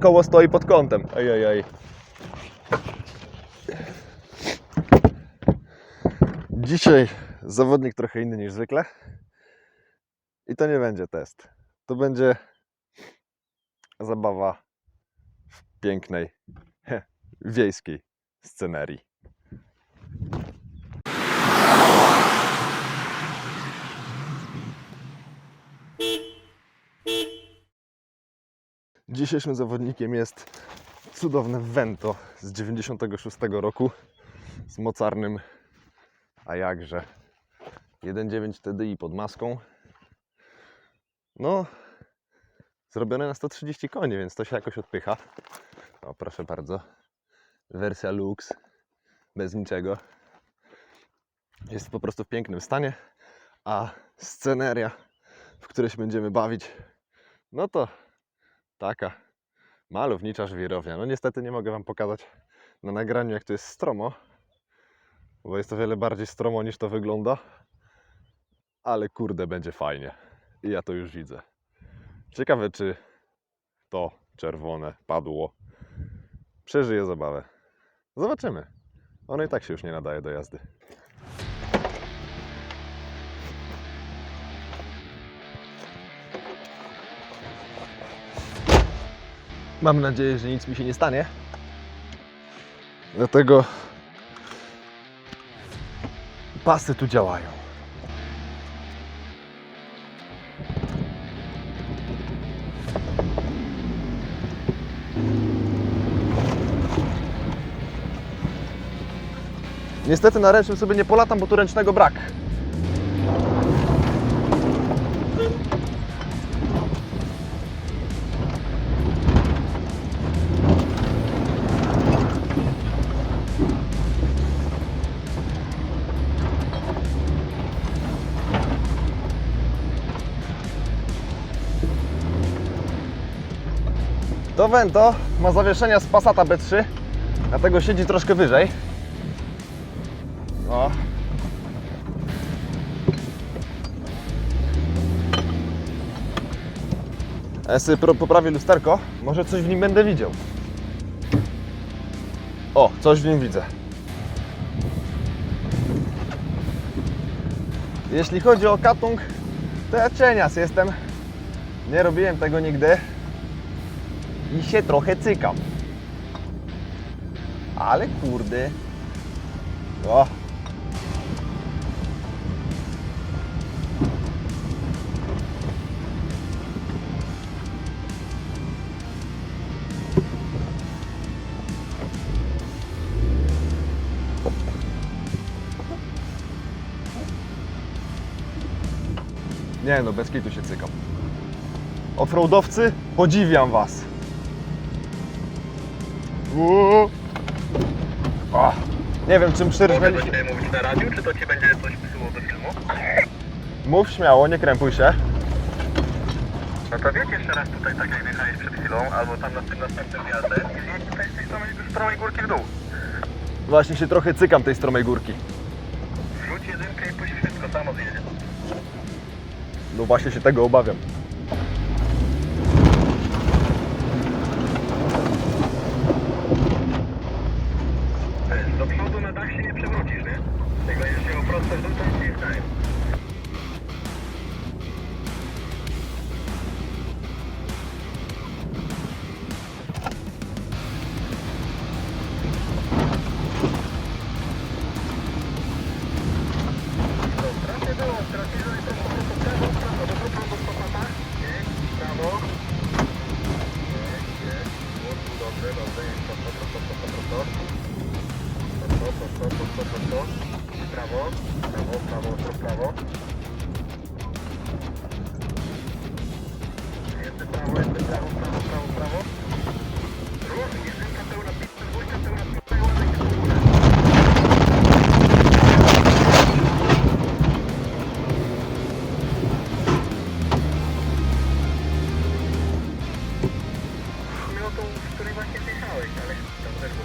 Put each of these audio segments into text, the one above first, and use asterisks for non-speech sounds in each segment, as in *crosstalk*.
Koło stoi pod kątem. Ojej. Dzisiaj zawodnik trochę inny niż zwykle. I to nie będzie test. To będzie zabawa w pięknej, wiejskiej scenerii. Dzisiejszym zawodnikiem jest cudowne Vento z 96 roku z mocarnym, a jakże 1.9 TDI pod maską. No, zrobione na 130 koni, więc to się jakoś odpycha. O, proszę bardzo. Wersja Lux, bez niczego. Jest po prostu w pięknym stanie, a sceneria, w której się będziemy bawić, no to taka malownicza żwirownia. No niestety nie mogę Wam pokazać na nagraniu, jak to jest stromo, bo jest to wiele bardziej stromo niż to wygląda, ale kurde, będzie fajnie. I ja to już widzę. Ciekawe, czy to czerwone padło przeżyje zabawę. Zobaczymy. Ono i tak się już nie nadaje do jazdy. Mam nadzieję, że nic mi się nie stanie. Dlatego pasy tu działają. Niestety na ręcznym sobie nie polatam, bo tu ręcznego brak. To Vento ma zawieszenia z Passata B3, dlatego siedzi troszkę wyżej. O. A ja sobie poprawię lusterko, może coś w nim będę widział. O, coś w nim widzę. Jeśli chodzi o katung, to ja cienias jestem. Nie robiłem tego nigdy. I się trochę cykam. Ale kurde. O. Nie no, bez kitu się cykam. Offroadowcy, podziwiam was. Uuu. O, nie wiem, czym Mogę się. Ciebie mówić na radiu, czy to Ci będzie coś psuło do filmu? Mów śmiało, nie krępuj się. No to wiecie jeszcze raz tutaj, tak jak wjechałeś przed chwilą, albo tam na tym następnym wjazdem, i zjedź tutaj z tej stromej, stromej górki w dół. Właśnie się trochę cykam tej stromej górki. Wrzuć jedynkę i puść wszystko, samo zjedzie. No właśnie się tego obawiam.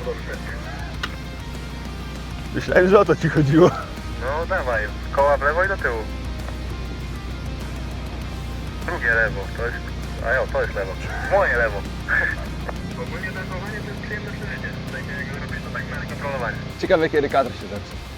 Dobrze. Myślałem, że o to ci chodziło. No dawaj, koła w lewo i do tyłu. Drugie lewo, to jest... A jo, to jest lewo. Moje lewo. *laughs* przyjemne przeżycie. Sensie, jak robisz to tak miarę kontrolowanie. Ciekawe kiedy kadr się zacznie.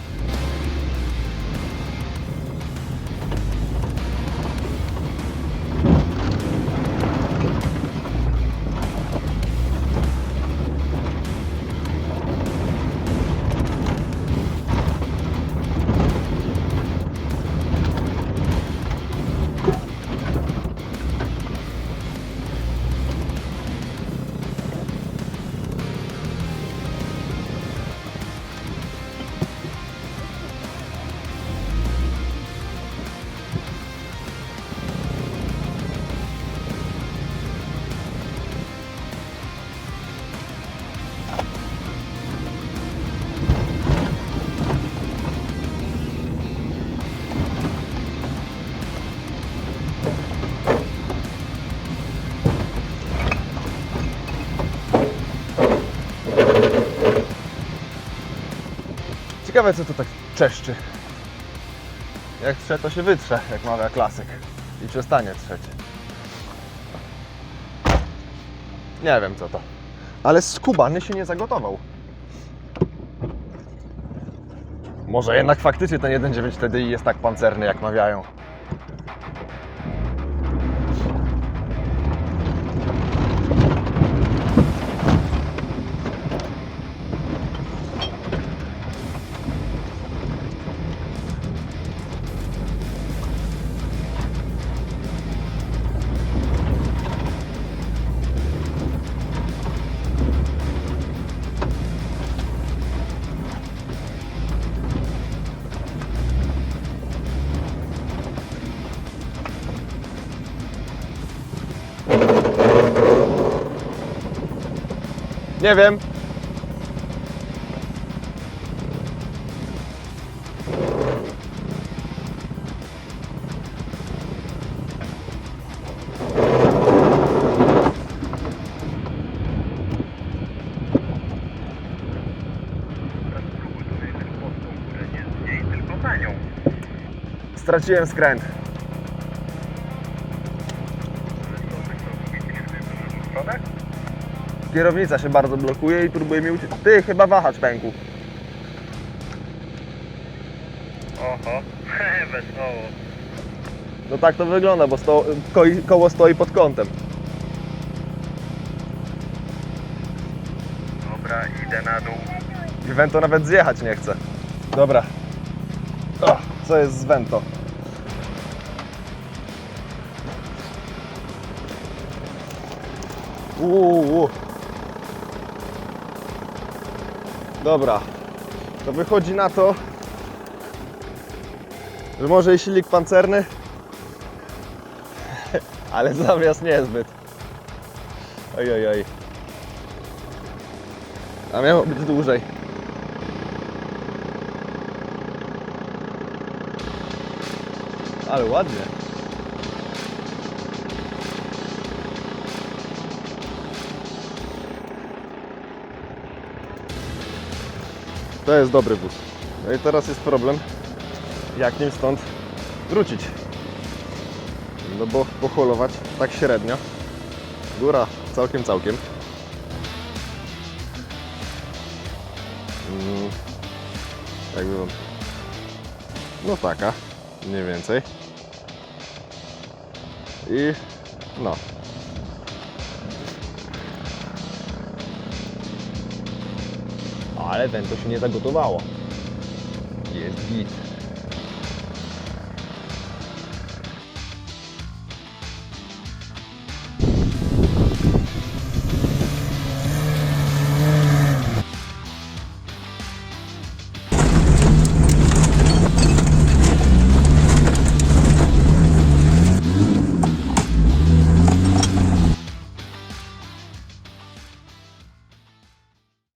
Ciekawe co to tak czeszczy. Jak trze, to się wytrze, jak mawia klasyk. I przestanie trzeć. Nie wiem co to. Ale skubany się nie zagotował. Może jednak faktycznie ten 1.9 TDI jest tak pancerny, jak mawiają. Za nią. Straciłem skręt. Nie wiem, w przodach? Kierownica się bardzo blokuje i próbuje mi uciec. Ty, chyba wahacz pękł. Oho, *laughs* wesoło. No tak to wygląda, bo sto, ko, koło stoi pod kątem. Dobra, idę na dół. I Vento nawet zjechać nie chce. Dobra. O, co jest z Vento? Uuu. Dobra. To wychodzi na to, że może i silnik pancerny, *laughs* ale zamiast niezbyt. Oj, oj, oj. A miało być dłużej. Ale ładnie. To jest dobry wóz. No i teraz jest problem, jak nim stąd wrócić. No bo poholować tak średnio. Góra całkiem, całkiem. Mm, jakby no taka mniej więcej i no ale ten to się nie zagotowało. Jest git